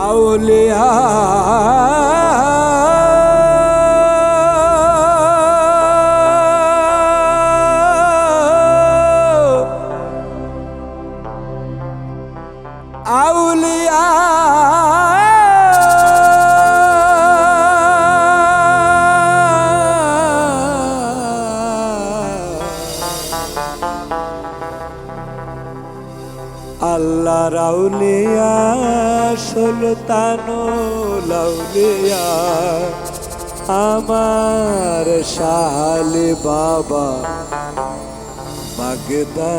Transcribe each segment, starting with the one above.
আউলিয়া আউলিয়া আল্লাহ রাউলিয়া সুলতান লাউলিয়া। আমার শালি বাবা বাগদাদিয়া।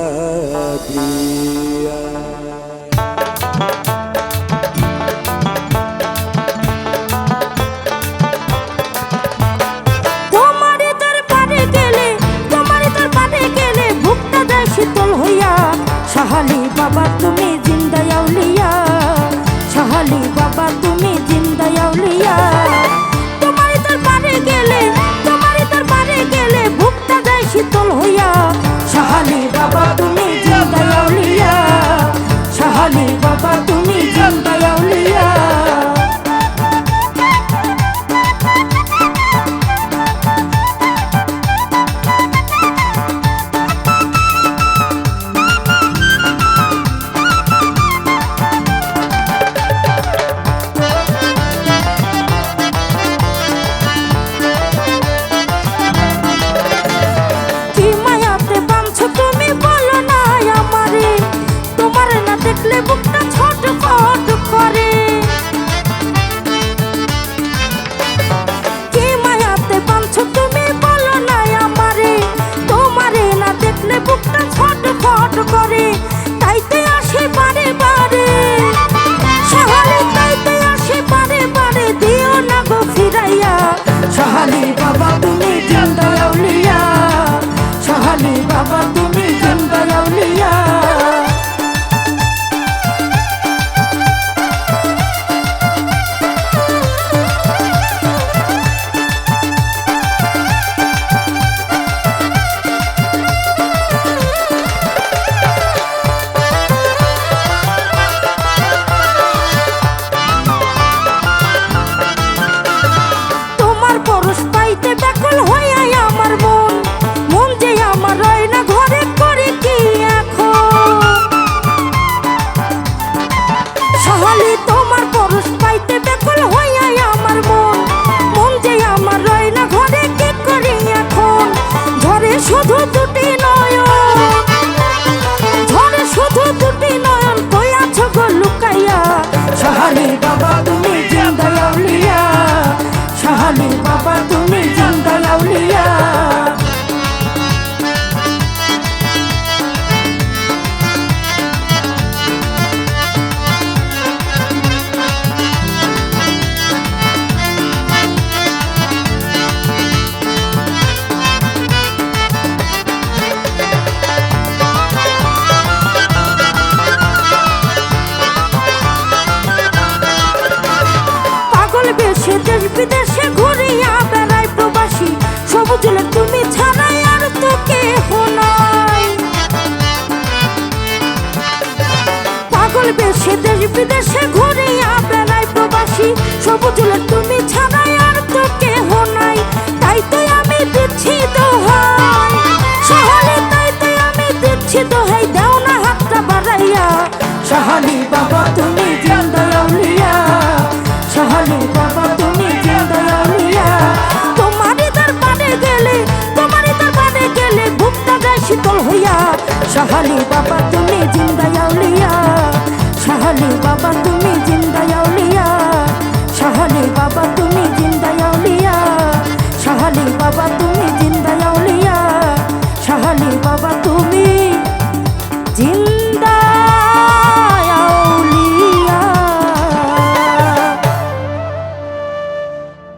সাহালি বাবা, তুমি জিন্দয়াউলিয়া সাহালি বাবা, তুমি জিন্দয়াউলিয়া তোমারই তার পারে গেলে, তোমারই তার পারে গেলে ভুক্তা যায় শীতল হইয়া। সাহালি বাবা, তুমি জিন্দা আউলিয়া। বেশে দেশ বিদেশে ঘুরিয়া বেড়াই প্রবাসী। সবুজ তুমি ছাড়াই আর তো কেহ পাগল বেশে, দেশ বিদেশে ঘুরিয়া বেড়াই প্রবাসী। সবুজ তুমি ছাড়াই আর তো কেহ তাই তো আমি দিচ্ছি দোহাই। তাই তো আমি দিচ্ছি দোহাই। দাও না হাতটা বাড়াইয়া। সহালি, বাবা, তুমি জিন্দা কাহালি